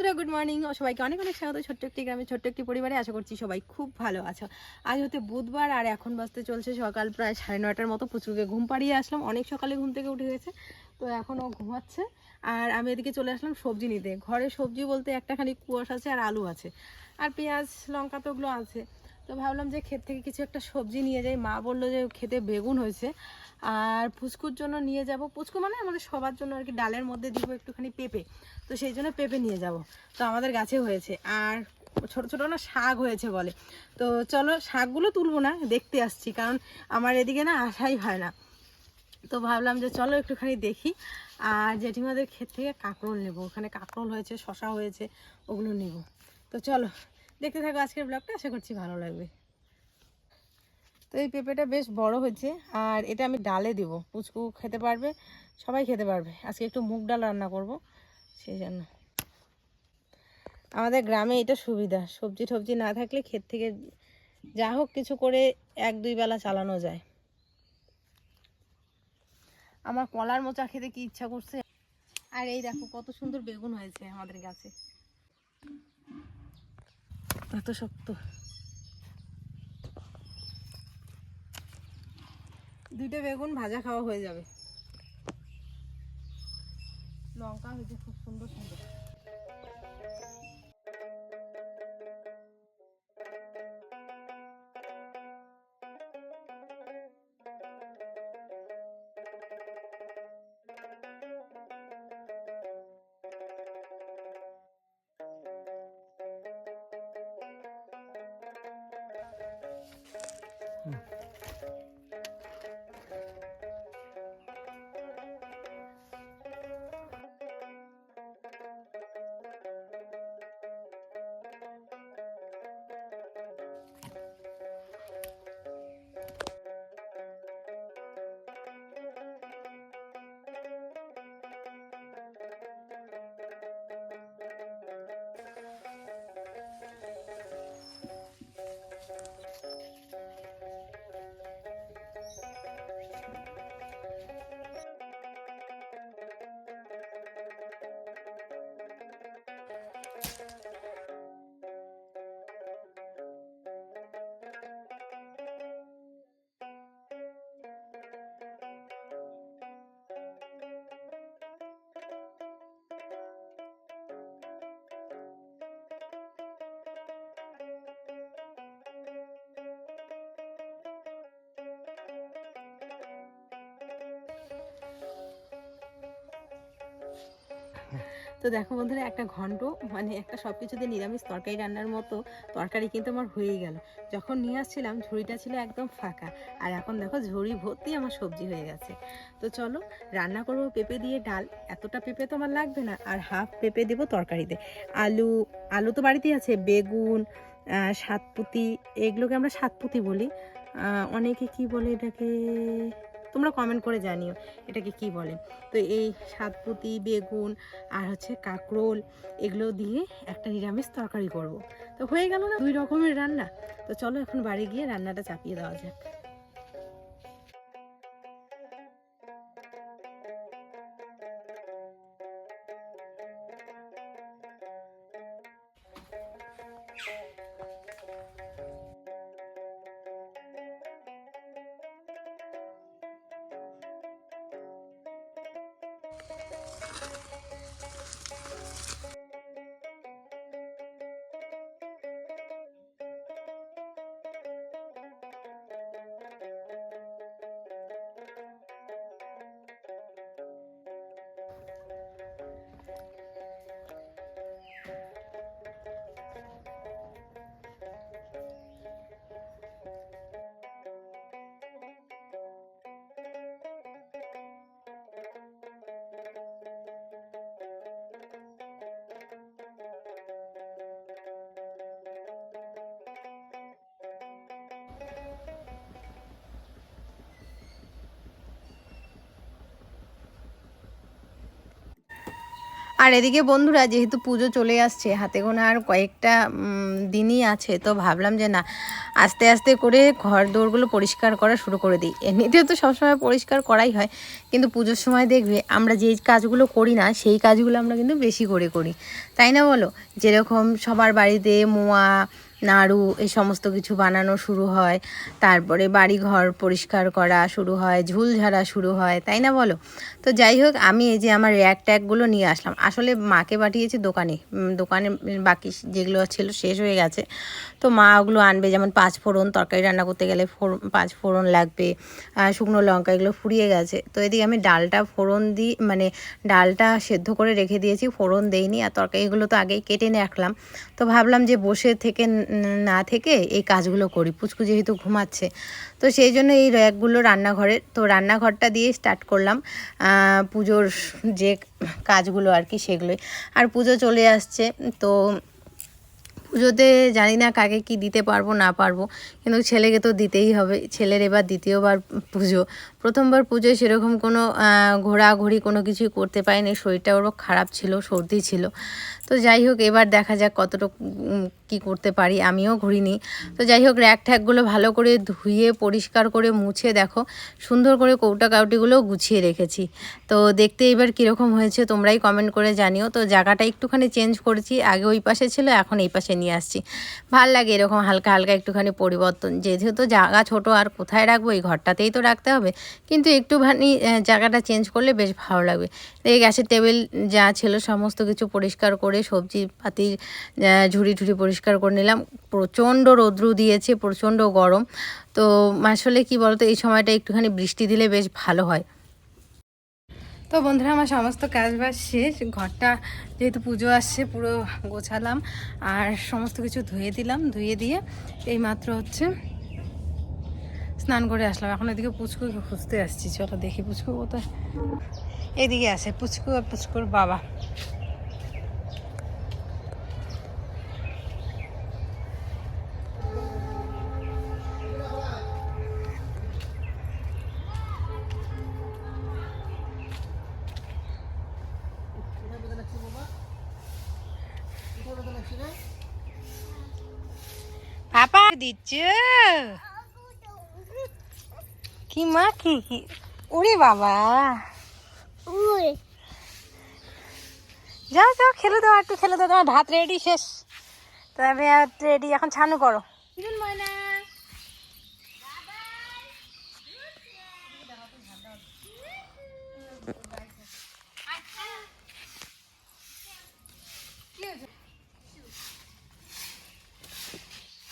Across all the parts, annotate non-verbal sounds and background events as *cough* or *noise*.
বন্ধুরা good morning সবাইকে অনেক অনেক স্বাগত ছোট্ট একটি গ্রামে, ছোট্ট একটি পরিবারে। আশা করছি সবাই খুব ভালো আছো। আজ হতে বুধবার আর এখন বাজতে চলছে সকাল প্রায় সাড়ে নয়টার মতো। পুচুকে ঘুম পাড়িয়ে আসলাম। অনেক সকালে ঘুম থেকে উঠে গেছে, তো এখন ও ঘুমাচ্ছে। আর আমি এদিকে চলে আসলাম সবজি নিতে। ঘরে সবজি বলতে একটা খালি কুয়াশ আছে আর আলু আছে। আর পেঁয়াজ, লঙ্কা তো ওগুলো আছে। তো ভাবলাম যে ক্ষেত থেকে কিছু একটা সবজি নিয়ে যাই। মা বলল যে খেতে বেগুন হয়েছে। আর ফুচকুর জন্য নিয়ে যাব। পুচকু মানে আমাদের সবার জন্য আর কি, ডালের মধ্যে দিব একটুখানি পেঁপে। তো সেই জন্য পেঁপে নিয়ে যাব। তো আমাদের গাছে হয়েছে। আর ছোট ছোট না শাক হয়েছে বলে। তো চলো শাকগুলো তুলবো না, দেখতে আসছি। কারণ আমার এদিকে না আসাই হয় না। তো ভাবলাম যে চলো একটুখানি দেখি। আর জেঠিমাদের ক্ষেত থেকে কাঁকরোল নেব। ওখানে কাঁকরোল হয়েছে শশা হয়েছে, ওগুলো নেব। তো চলো দেখতে থাকো আজকের ব্লগটা আশা করছি ভালো লাগবে। তো এই পেঁপেটা বেশ বড় হয়েছে, আর এটা আমি ডালে দিব। পুচকু খেতে পারবে, সবাই খেতে পারবে। আজকে একটু মুগ ডাল রান্না করব, সেই জন্য। আমাদের গ্রামে এটা সুবিধা, সবজি টবজি না থাকলে ক্ষেত থেকে যা হোক কিছু করে এক দুই বেলা চালানো যায়। আমার কলার মোচা খেতে কি ইচ্ছা করছে? আর এই দেখো কত সুন্দর বেগুন হয়েছে আমাদের গাছে। এত শক্ত। দুইটা বেগুন ভাজা খাওয়া হয়ে যাবে। লঙ্কা হয়েছে খুব সুন্দর সুন্দর। তো দেখো বন্ধুরা, একটা ঘন্ট মানে একটা সব কিছুতে নিরামিষ তরকারি রান্নার মতো তরকারি কিন্তু আমার হয়েই গেল। যখন নিয়ে আসছিলাম, ঝুড়িটা ছিল একদম ফাঁকা। আর এখন দেখো, ঝুড়ি ভর্তি আমার সবজি হয়ে গেছে। তো চলো, রান্না করব পেঁপে দিয়ে ডাল। এতটা পেঁপে তো আমার লাগবে না, আর হাফ পেঁপে দেবো তরকারিতে। আলু আলু তো বাড়িতেই আছে, বেগুন সাতপুতি, এগুলোকে আমরা সাতপুতি বলি। অনেকে কি বলে এটাকে? তোমরা কমেন্ট করে জানিও, এটাকে কি বলে? তো এই সাতপুতি বেগুন আর হচ্ছে কাঁকরোল এগুলো দিয়ে একটা নিরামিষ তরকারি করব। তো হয়ে গেল না, দুই রকমের রান্না। তো চলো এখন বাড়ি গিয়ে রান্নাটা চাপিয়ে দেওয়া যাক। আর এদিকে বন্ধুরা, যেহেতু পুজো চলে আসছে, হাতে গোনা আর কয়েকটা দিনই আছে, তো ভাবলাম যে না, আস্তে আস্তে করে ঘর দৌড়গুলো পরিষ্কার করা শুরু করে দিই। এমনিতেও তো সবসময় পরিষ্কার করাই হয়, কিন্তু পুজোর সময় দেখবে আমরা যেই কাজগুলো করি না, সেই কাজগুলো আমরা কিন্তু বেশি করে করি। তাই না বলো? যেরকম সবার বাড়িতে মোয়া নাড়ু, এই সমস্ত কিছু বানানো শুরু হয়। তারপরে বাড়ি ঘর পরিষ্কার করা শুরু হয়, ঝুল ঝাড়া শুরু হয়, তাই না বলো? তো যাই হোক, আমি এই যে আমার র্যাক ট্যাগগুলো নিয়ে আসলাম। আসলে মাকে পাঠিয়েছি দোকানে। দোকানে বাকি যেগুলো ছিল শেষ হয়ে গেছে। তো মা ওগুলো আনবে, যেমন পাঁচ ফোড়ন, তরকারি রান্না করতে গেলে ফোড়ন পাঁচ ফোড়ন লাগবে শুকনো লঙ্কা এগুলো ফুরিয়ে গেছে। তো এদিকে আমি ডালটা ফোড়ন দিই মানে ডালটা সেদ্ধ করে রেখে দিয়েছি, ফোড়ন দেইনি, আর তরকারিগুলো তো আগেই কেটে রাখলাম। তো ভাবলাম যে বসে থেকে ন- থেকে এই কাজগুলো করি। পুচকু যেহেতু ঘুমাচ্ছে। তো সেই জন্য এই র্যাকগুলো রান্নাঘরের। তো রান্নাঘরটা দিয়ে স্টার্ট করলাম। পুজোর যে কাজগুলো আর কি সেগুলোই। আর পুজো চলে আসছে। তো পুজোতে জানি না কাকে কি দিতে পারব, না পারব। কিন্তু ছেলেকে তো দিতেই হবে। ছেলের এবার দ্বিতীয়বার পুজো। প্রথমবার পুজোয় সেরকম কোনো ঘোরাঘুরি কোনো কিছুই করতে পারিনি। শরীরটা ওরও খারাপ ছিল, সর্দি ছিল। তো যাই হোক, এবার দেখা যাক কতটুকু কি করতে পারি। আমিও ঘুরিনি। তো যাই হোক, র্যাক ঠ্যাকগুলো ভালো করে ধুয়ে, পরিষ্কার করে মুছে দেখো। সুন্দর করে কৌটা কাউটিগুলো গুছিয়ে রেখেছি। তো দেখতে এবার কীরকম হয়েছে তোমরাই কমেন্ট করে জানিও। তো জায়গাটা একটুখানি চেঞ্জ করেছি। আগে ওই পাশে ছিল, এখন এই পাশে নিয়ে আসছি। ভালো লাগে এরকম হালকা হালকা একটুখানি পরিবর্তন। যেহেতু জায়গা ছোট, আর কোথায় রাখব? এই ঘরটাতেই তো রাখতে হবে। কিন্তু একটুখানি জায়গাটা চেঞ্জ করলে বেশ ভালো লাগবে। এই গ্যাসের টেবিল যা ছিল সমস্ত কিছু পরিষ্কার করে, সবজি পাতি ঝুড়ি ঝুড়ি পরিষ্কার করে নিলাম। প্রচণ্ড রৌদ্র দিয়েছে, প্রচণ্ড গরম। তো আসলে কি বলতো, এই সময়টা একটুখানি বৃষ্টি দিলে বেশ ভালো হয়। তো বন্ধুরা, আমার সমস্ত কাজ বাজ শেষ। ঘরটা যেহেতু পুজো আসছে, পুরো গোছালাম। আর সমস্ত কিছু ধুয়ে দিলাম। ধুয়ে দিয়ে এই মাত্র হচ্ছে স্নান করে আসলাম। এখন এদিকে পুচকুকে খুঁজতে আসছি। চলো দেখি পুচকু কোথায়। এদিকে আছে পুচকু আর পুচকুর বাবা। দিচ্ছ? কি মা কি কি? ওরে বাবা। যাও যাও খেলে দাও একটু খেলে দাও তোমার ভাত রেডি শেষ। তবে রেডি এখন ছানু করো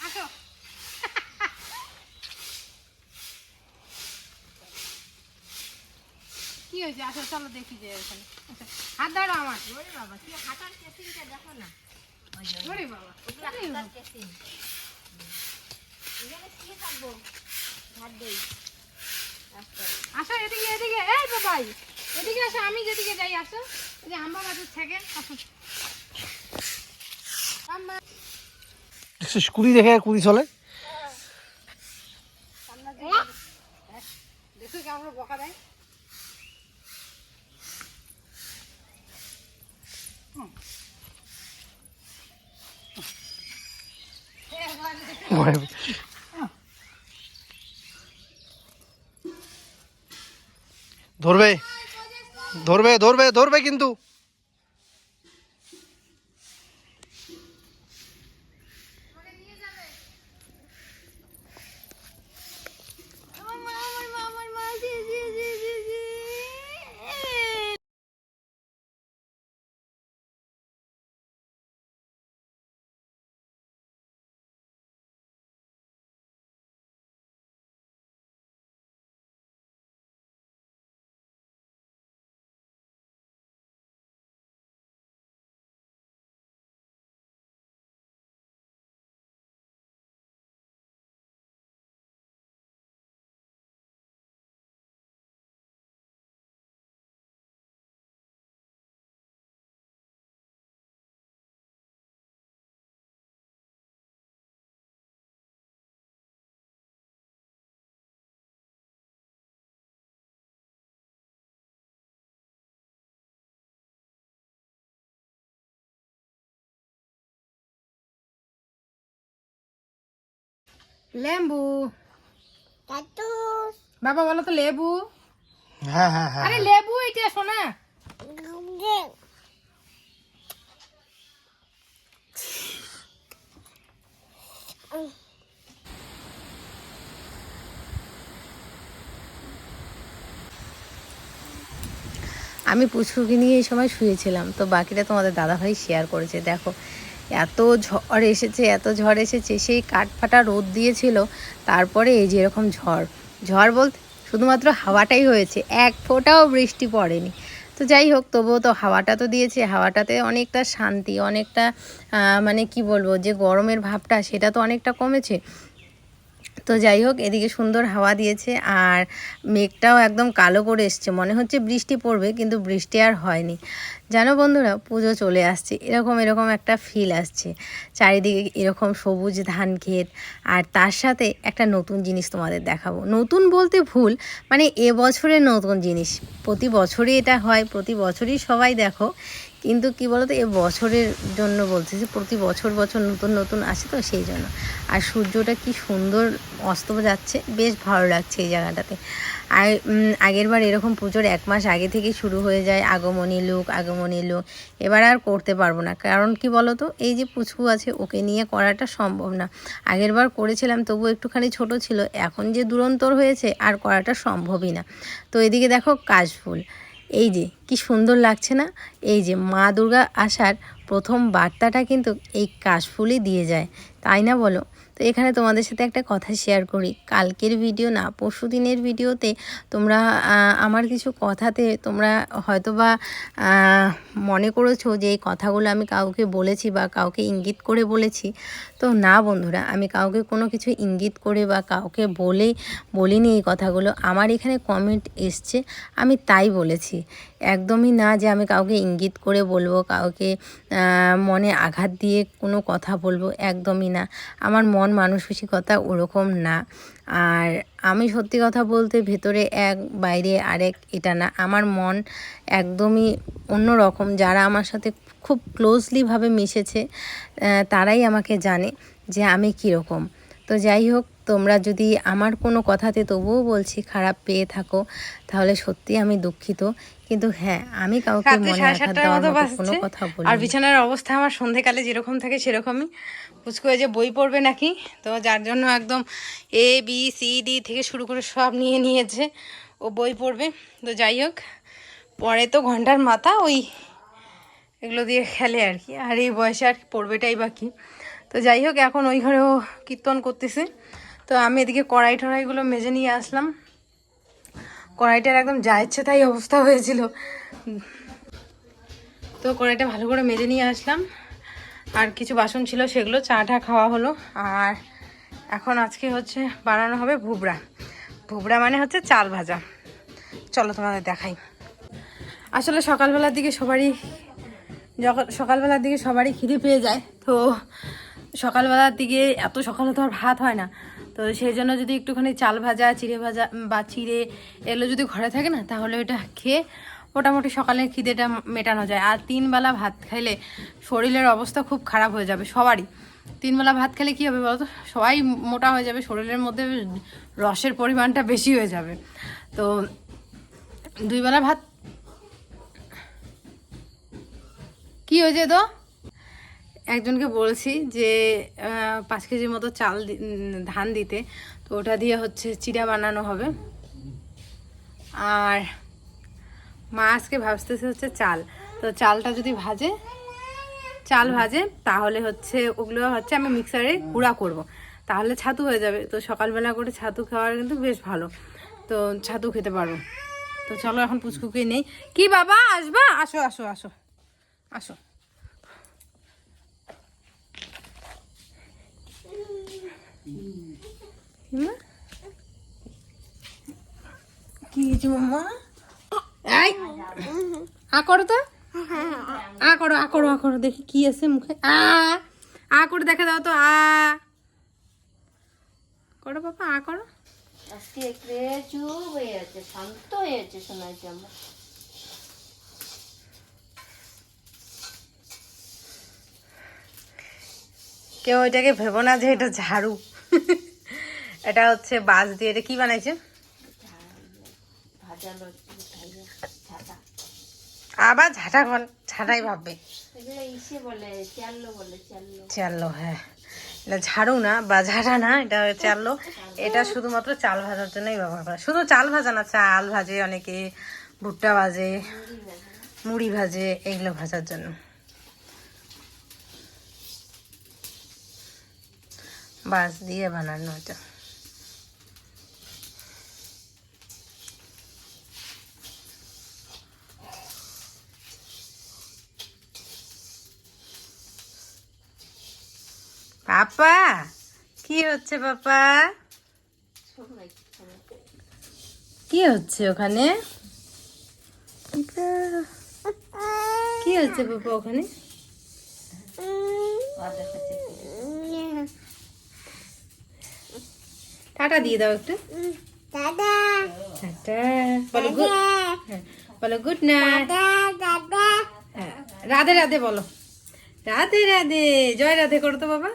আসো কি হয়েছে আসো চলো দেখি যে ওখানে আচ্ছা, হাত ধরো আমার। ওরে বাবা কি হাতার কেসিংটা দেখো না। ওরে বাবা হাতার কেসিং আসো। এদিকে এদিকে। এই বাবাই এদিকে আসো আমি যেদিকে যাই আসো। এই যে আম্বা বাজার থেকে আসো। কুড়ি দেখে কুড়ি চলে দেখো কেমন বকা দেয় ধরবে। ধরবে ধরবে ধরবে কিন্তু। লেম্বু বাবা বলো তো লেবু। হ্যাঁ হ্যাঁ হ্যাঁ আরে লেবু এটা শোনা। আমি পুচকুকে নিয়ে এই সময় শুয়েছিলাম তো বাকিটা তোমাদের দাদাভাই শেয়ার করেছে। দেখো এত ঝড় এসেছে, এত ঝড় এসেছে, সেই কাঠফাটা রোদ দিয়েছিল, তারপরে এই যেরকম ঝড়। ঝড় বলতে শুধুমাত্র হাওয়াটাই হয়েছে, এক ফোঁটাও বৃষ্টি পড়েনি। তো যাই হোক, তবুও তো হাওয়াটা তো দিয়েছে, হাওয়াটাতে অনেকটা শান্তি, অনেকটা মানে কি বলব, যে গরমের ভাবটা, সেটা তো অনেকটা কমেছে। তো যাই হোক, এদিকে সুন্দর হাওয়া দিয়েছে আর মেঘটাও একদম কালো করে এসছে। মনে হচ্ছে বৃষ্টি পড়বে, কিন্তু বৃষ্টি আর হয়নি। জানো বন্ধুরা, পুজো চলে আসছে। এরকম এরকম একটা ফিল আসছে। চারিদিকে এরকম সবুজ ধান ক্ষেত আর তার সাথে একটা নতুন জিনিস তোমাদের দেখাবো। নতুন বলতে ভুল মানে এবছরের নতুন জিনিস। প্রতি বছরই এটা হয়, প্রতি বছরই সবাই দেখো কিন্তু কি বলতো, এ বছরের জন্য বলছি যে প্রতি বছর বছর নতুন নতুন আসে তো সেই জন্য। আর সূর্যটা কি সুন্দর অস্ত যাচ্ছে, বেশ ভালো লাগছে এই জায়গাটাতে। আর আগেরবার এরকম পুজোর এক মাস আগে থেকে শুরু হয়ে যায় আগমনী লোক আগমনী লোক। এবার আর করতে পারব না। কারণ কি বলো তো এই যে পুচকু আছে, ওকে নিয়ে করাটা সম্ভব না। আগেরবার করেছিলাম, তবু একটুখানি ছোট ছিল। এখন যে দুরন্তর হয়েছে, আর করাটা সম্ভবই না। তো এদিকে দেখো কাশফুল। এই যে কি সুন্দর লাগছে না? এই যে মা দুর্গা আসার প্রথম বার্তাটা কিন্তু এই কাশফুলই দিয়ে যায় তাই না বলো? তো এখানে তোমাদের সাথে একটা কথা শেয়ার করি। কালকের ভিডিও না পরশু দিনের ভিডিওতে তোমরা আমার কিছু কথাতে তোমরা হয়তোবা আহ, মনে করেছ যে এই কথাগুলো আমি কাউকে বলেছি বা কাউকে ইঙ্গিত করে বলেছি। তো না বন্ধুরা, আমি কাউকে কোনো কিছু ইঙ্গিত করে বা কাউকে বলে, বলিনি এই কথাগুলো। আমার এখানে কমেন্ট এসছে, আমি তাই বলেছি। একদমই না যে আমি কাউকে ইঙ্গিত করে বলব, কাউকে মনে আঘাত দিয়ে কোনো কথা বলব, একদমই না। আমার মন মানসিকতা ওরকম না। আর আমি সত্যি কথা বলতে ভেতরে এক, বাইরে আরেক, এটা না। আমার মন একদমই অন্য রকম যারা আমার সাথে খুব ক্লোজলিভাবে মিশেছে তারাই আমাকে জানে যে আমি কীরকম। তো যাই হোক তোমরা যদি আমার কোনো কথাতে তবুও বলছি খারাপ পেয়ে থাকো তাহলে সত্যি আমি দুঃখিত। কিন্তু হ্যাঁ আমি কাউকে মনে সাড়ে আঘাত দেওয়ার মতো কোনো কথা আর বিছানার অবস্থা আমার সন্ধেকালে যেরকম থাকে সেরকমই। পুচকু যে বই পড়বে নাকি? তো যার জন্য একদম এ বি সি ডি থেকে শুরু করে সব নিয়ে নিয়েছে ও বই পড়বে। তো যাই হোক পরে তো ঘণ্টার মাথা ওই এগুলো দিয়ে খেলে আর কি। আর এই বয়সে আর পড়বেটাই বাকি। তো যাই হোক, এখন ওই ঘরেও কীর্তন করতেছে। তো আমি এদিকে কড়াই টড়াইগুলো মেজে নিয়ে আসলাম। কড়াইটার একদম যা ইচ্ছে তাই অবস্থা হয়েছিল। তো কড়াইটা ভালো করে মেজে নিয়ে আসলাম। আর কিছু বাসন ছিল, সেগুলো চা টা খাওয়া হলো। আর এখন আজকে হচ্ছে বানানো হবে ভুবড়া। ভুবড়া মানে হচ্ছে চাল ভাজা। চলো তোমাদের দেখাই। আসলে সকালবেলার দিকে সবারই, যখন সকালবেলার দিকে সবারই খিদে পেয়ে যায়, তো সকালবেলার দিকে এত সকালে তো আর ভাত হয় না। তো সেই জন্য যদি একটুখানি চাল ভাজা, চিড়ে ভাজা বা চিড়ে এগুলো যদি ঘরে থাকে না, তাহলে ওটা খেয়ে মোটামুটি সকালে খিদেটা মেটানো যায়। আর তিনবেলা ভাত খাইলে শরীরের অবস্থা খুব খারাপ হয়ে যাবে সবারই। তিনবেলা ভাত খেলে কী হবে বলতো? সবাই মোটা হয়ে যাবে, শরীরের মধ্যে রসের পরিমাণটা বেশি হয়ে যাবে। তো দুইবেলা ভাত কি হয়েছে তো? একজনকে বলছি যে পাঁচ কেজির মতো চাল ধান দিতে। তো ওটা দিয়ে হচ্ছে চিড়া বানানো হবে। আর মা আজকে ভাবতেছে হচ্ছে চাল। তো চালটা যদি ভাজে, চাল ভাজে, তাহলে হচ্ছে ওগুলো হচ্ছে আমি মিক্সারে গুঁড়া করব। তাহলে ছাতু হয়ে যাবে। তো সকালবেলা করে ছাতু খাওয়ার কিন্তু বেশ ভালো। তো ছাতু খেতে পারব। তো চলো এখন পুচকুকে নেই। কি বাবা? আসবা? আসো আসো আসো। আসো। কি হয়েছে মাম্মা? আ করো তো। আ করো আ করো আ করো দেখি কি আছে মুখে। আ আ করে দেখা দাও তো আ। করো বাবা আ করো। আজকে একটু চুপ হয়ে আছে শান্ত হয়ে আছে শোনাচ্ছি আমরা। কেউ ওইটাকে ভেবো না যে এটা ঝাড়ু। *laughs* এটা হচ্ছে বাস দিয়ে। এটা কি বানাইছে? আবার ঝাঁটা ঘন ঝাঁটাই ভাববে। চাল্লো হ্যাঁ। এটা ঝাড়ু না বা ঝাঁটা না এটা চাললো এটা শুধুমাত্র চাল ভাজার জন্যই ব্যবহার করা। শুধু চাল ভাজা না চাল ভাজে অনেকে ভুট্টা ভাজে। মুড়ি ভাজে এগুলো ভাজার জন্য। বাস দিয়ে বানানো এটা পাপা কি হচ্ছে পাপা কি হচ্ছে ওখানে কি হচ্ছে পাপা ওখানে টাটা দিয়ে দাও একটু। টাটা। বলো গুড হ্যাঁ, বলো গুড নাইট হ্যাঁ, রাধে রাধে বলো। রাধে রাধে। জয় রাধে করো তো বাবা।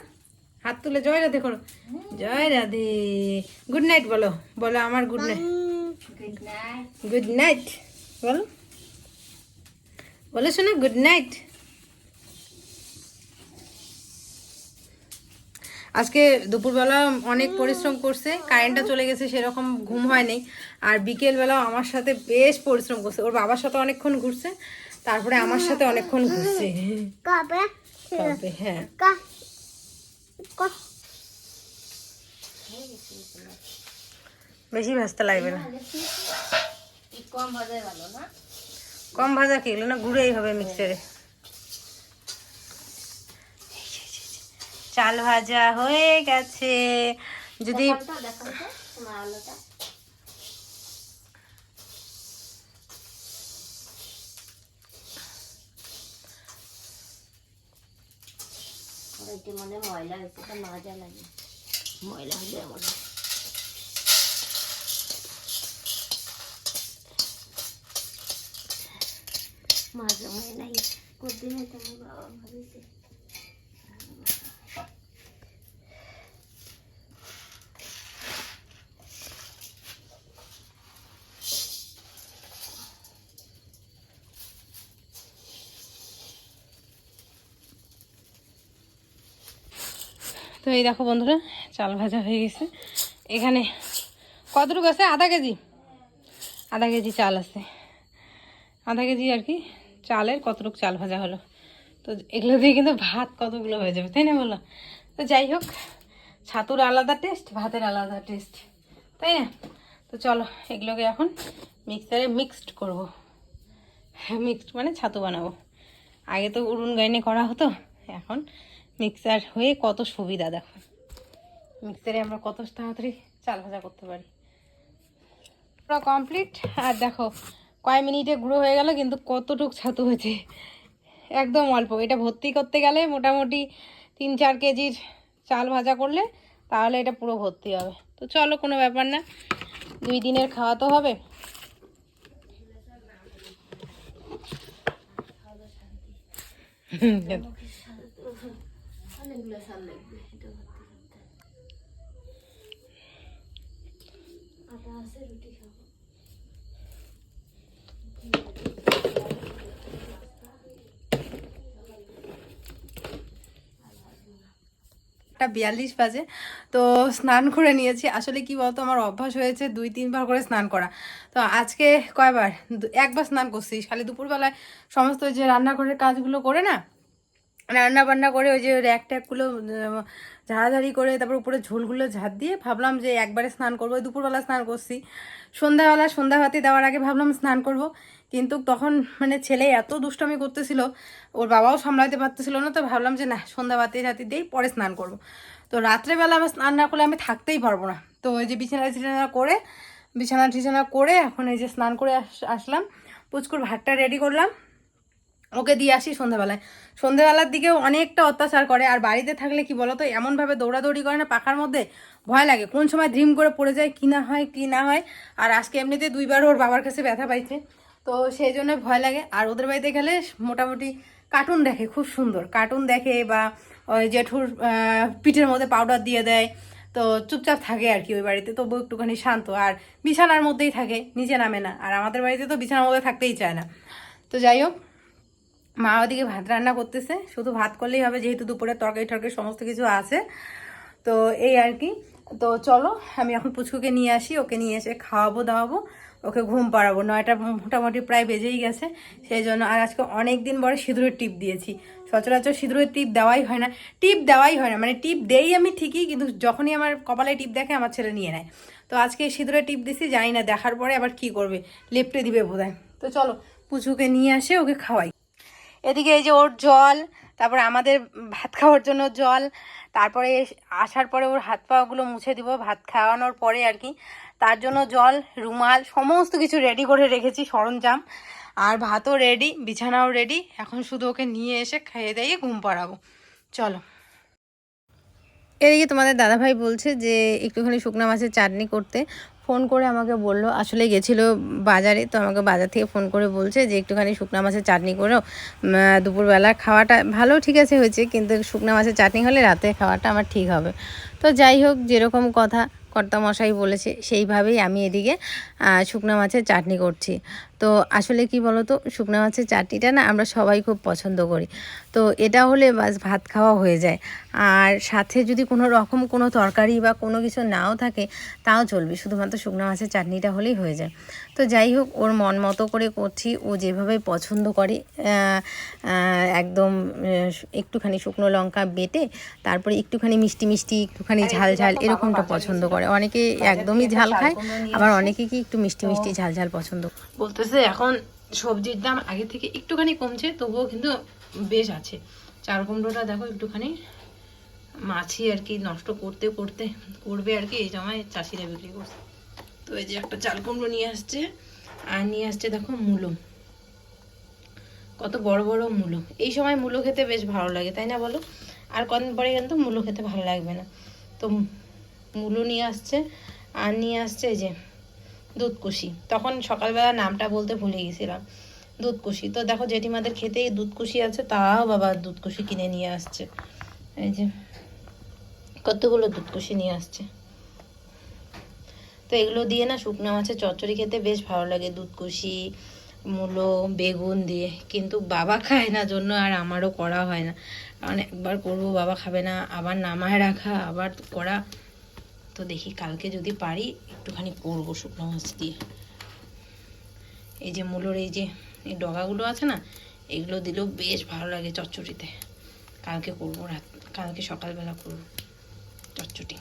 হাত তুলে জয় রাধে করো। জয় রাধে। গুড নাইট বলো। বলো আমার গুড নাইট গুড নাইট বলো। বলো শোনো গুড নাইট আজকে দুপুরবেলা অনেক পরিশ্রম করছে কারেন্টটা চলে গেছে সেরকম ঘুম হয়নি। আর বিকেলবেলাও আমার সাথে বেশ পরিশ্রম করছে। ওর বাবার সাথে অনেকক্ষণ ঘুরছে তারপরে আমার সাথে অনেকক্ষণ ঘুরছে। হ্যাঁ। বেশি ভাজতে লাগবে না। কম ভাজা কি? এগুলো না গুঁড়োই হবে মিক্সারে চাল ভাজা হয়ে গেছে। যদি একটু মনে ময়লা হয়েছে মাজা লাগে। ময়লা হলে এমন হয়। মাজা ময়লা কদিনে তোমার বাবা ভাবিছে তো এই দেখো বন্ধুরা, চাল ভাজা হয়ে গেছে। এখানে কতটুকু আছে? আধা কেজি? আধা কেজি চাল আছে। আধা কেজি আর কি চালের কতটুকু চাল ভাজা হলো। তো এগুলো দিয়ে কিন্তু ভাত কতগুলো হয়ে যাবে, তাই না বলো? তো যাই হোক, ছাতুর আলাদা টেস্ট ভাতের আলাদা টেস্ট তাই না? তো চলো, এগুলোকে এখন মিক্সারে মিক্সড করব। মিক্সড মানে ছাতু বানাবো। আগে তো উড়ুন গাইনে করা হতো, এখন মিক্সার হয়ে কত সুবিধা দেখো। মিক্সারে আমরা কত তাড়াতাড়ি চাল ভাজা করতে পারি। পুরো কমপ্লিট আর দেখো কয় মিনিটে গুঁড়ো হয়ে গেল কিন্তু কতটুক ছাতু হয়েছে। একদম অল্প। এটা ভর্তি করতে গেলে মোটামুটি তিন চার কেজির চাল ভাজা করলে তাহলে এটা পুরো ভর্তি হবে। তো চলো কোনো ব্যাপার না। দুই দিনের খাওয়া তো হবে। *laughs* *laughs* সাল লাগবে, এটা আটা আছে, রুটি খাব। বিয়াল্লিশ বাজে, তো স্নান করে নিয়েছি। আসলে কি বলতো, আমার অভ্যাস হয়েছে দুই, তিনবার করে স্নান করা। তো আজকে কয়বার? একবার স্নান করছি। খালি দুপুরবেলায় সমস্ত যে রান্নাঘরের কাজগুলো করে না রান্না বান্না করে ওই যে র্যাক ট্যাকগুলো ঝাড়াঝাড়ি করে তারপর উপরে ঝোলগুলো ঝাড় দিয়ে ভাবলাম যে একবারে স্নান করব দুপুরবেলা স্নান করছি। সন্ধ্যাবেলা সন্ধ্যাবাতি দেওয়ার আগে ভাবলাম স্নান করব। কিন্তু তখন মানে ছেলে এত দুষ্টামি করতেছিল, ওর বাবাও সামলাতে পারতেছিল না, তো ভাবলাম যে না সন্ধ্যাবাতি রাতি দিয়েই পরে স্নান করব। তো রাত্রেবেলা আবার স্নান না করলে আমি থাকতেই পারব না। তো ওই যে বিছানা টিছানা করে, বিছানা টিছানা করে এখন এই যে স্নান করে আস- আসলাম, পুচকুর ভাতটা রেডি করলাম। ওকে দিয়ে আসি সন্ধ্যাবেলায় সন্ধ্যাবেলার দিকেও অনেকটা অত্যাচার করে, আর বাড়িতে থাকলে কি বলতো, এমনভাবে দৌড়াদৌড়ি করে না, পাখার মধ্যে ভয় লাগে, কোন সময় ধ্রিম করে পড়ে যায়, কি না হয়, কি না হয়, আর আজকে এমনিতে দুইবার ওর বাবার কাছে ব্যথা পাইছে, তো সেই জন্য ভয় লাগে, আর ওদের বাড়িতে গেলে মোটামুটি কার্টুন দেখে, খুব সুন্দর কার্টুন দেখে বা ওই জেঠুর পিঠের মধ্যে পাউডার দিয়ে দেয়, তো চুপচাপ থাকে আর কি ওই বাড়িতে তবু একটুখানি শান্ত, আর বিছানার মধ্যেই থাকে, নিচে নামে না, আর আমাদের বাড়িতে তো বিছানার মধ্যে থাকতেই চায় না, তো যাই হোক মা ওদিকে ভাত রান্না করতেছে, শুধু ভাত করলেই হবে যেহেতু দুপুরে তরকারি টরকারি সমস্ত কিছু আছে। তো এই আর কি। তো চলো, আমি এখন পুচকুকে নিয়ে আসি, ওকে নিয়ে এসে খাওয়াবো, দাওয়াবো, ওকে ঘুম পাড়াবো। নয়টা মোটামুটি প্রায় বেজেই গেছে, সেই জন্য আর আজকে অনেক দিন পরে সিঁদুরের টিপ দিয়েছি। সচরাচর সিঁদুরের টিপ দেওয়াই হয় না। টিপ দেওয়াই হয় না মানে টিপ দেই আমি ঠিকই, কিন্তু যখনই আমার কপালে টিপ দেখে আমার ছেলে নিয়ে নেয়। তো আজকে সিঁদুরের টিপ দিছি, জানি না দেখার পরে আবার কি করবে, লেপটে দিবে বোধহয়। তো চলো পুচুকে নিয়ে আসে, ওকে খাওয়াই। এদিকে এই যে ওর জল, তারপরে আমাদের ভাত খাওয়ার জন্য জল, তারপরে আসার পরে ওর হাত পাগুলো মুছে দিব, ভাত খাওয়ানোর পরে আর কি। তার জন্য জল, রুমাল, সমস্ত কিছু রেডি করে রেখেছি, সরঞ্জাম। আর ভাতও রেডি বিছানাও রেডি এখন শুধু ওকে নিয়ে এসে খেয়ে দিয়ে ঘুম পাড়াবো। চলো। এদিকে তোমাদের দাদাভাই বলছে যে একটুখানি শুকনো মাছের চাটনি করতে। ফোন করে আমাকে বলল, আসলে গেছিল বাজারে, তো আমাকে বাজার থেকে ফোন করে বলছে যে একটুখানি শুকনো মাছের চাটনি করো। দুপুরবেলা খাওয়াটা ভালো ঠিক আছে হয়েছে, কিন্তু শুকনো মাছের চাটনি হলে রাতে খাওয়াটা আমার ঠিক হবে। তো যাই হোক, যেরকম কথা কর্তামশাই বলেছে, সেইভাবেই আমি এদিকে শুকনো মাছের চাটনি করছি। তো আসলে কি বলতো শুকনো মাছের চাটনিটা না আমরা সবাই খুব পছন্দ করি। তো এটা হলে বাস ভাত খাওয়া হয়ে যায়। আর সাথে যদি কোনো রকম কোনো তরকারি বা কোনো কিছু নাও থাকে তাও চলবে। শুধুমাত্র শুকনো মাছের চাটনিটা হলেই হয়ে যায়। তো যাই হোক ওর মন মতো করে করছি। ও যেভাবে পছন্দ করে একদম একটুখানি শুকনো লঙ্কা বেটে তারপরে একটুখানি মিষ্টি মিষ্টি একটুখানি ঝাল ঝাল এরকমটা পছন্দ করে। অনেকে একদমই ঝাল খায় আবার অনেকে কি একটু মিষ্টি মিষ্টি ঝাল ঝাল পছন্দ বলতেছে এখন সবজির দাম আগে থেকে একটুখানি কমছে, তবুও কিন্তু বেশ আছে। চাল কুমড়োটা দেখো একটুখানি মাছি আর কি নষ্ট করতে করতে করবে আর কি, এই সময় চাষিরা বিক্রি করছে। তো এই যে একটা চাল কুমড়ো নিয়ে আসছে, আর নিয়ে আসছে দেখো মূলো। কত বড় বড় মূলো। এই সময় মূলো খেতে বেশ ভালো লাগে, তাই না বলো? আর কদিন পরে কিন্তু মূলো খেতে ভালো লাগবে না। তো মূলো নিয়ে আসছে, আর নিয়ে আসছে এই যে দুধকুশি। তখন সকালবেলা নামটা বলতে ভুলে গেছিলাম। দুধকুশি। তো দেখো জেঠিমাদের খেতেই দুধকুশি আছে, তাও বাবা দুধকুশি কিনে নিয়ে আসছে। এই যে, কতগুলো দুধকুশি নিয়ে আসছে। তো এগুলো দিয়ে না শুকনো মাছের চচ্চড়ি খেতে বেশ ভালো লাগে, দুধকুশি, মূলো, বেগুন দিয়ে। কিন্তু বাবা খায় না, জন্য আর আমারও করা হয় না। কারণ একবার করব, বাবা খাবে না। আবার নামায় রাখা, আবার করা। তো দেখি কালকে যদি পারি একটুখানি করব শুকনো মাছ দিয়ে। এই যে মূলোর এই যে এই ডগাগুলো আছে না, এগুলো দিলেও বেশ ভালো লাগে চচ্চড়িতে। কালকে করব রাত, কালকে সকালবেলা করব চচ্চড়ি।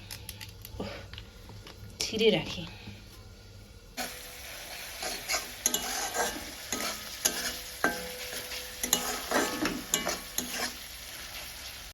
ছিঁড়ে রাখি।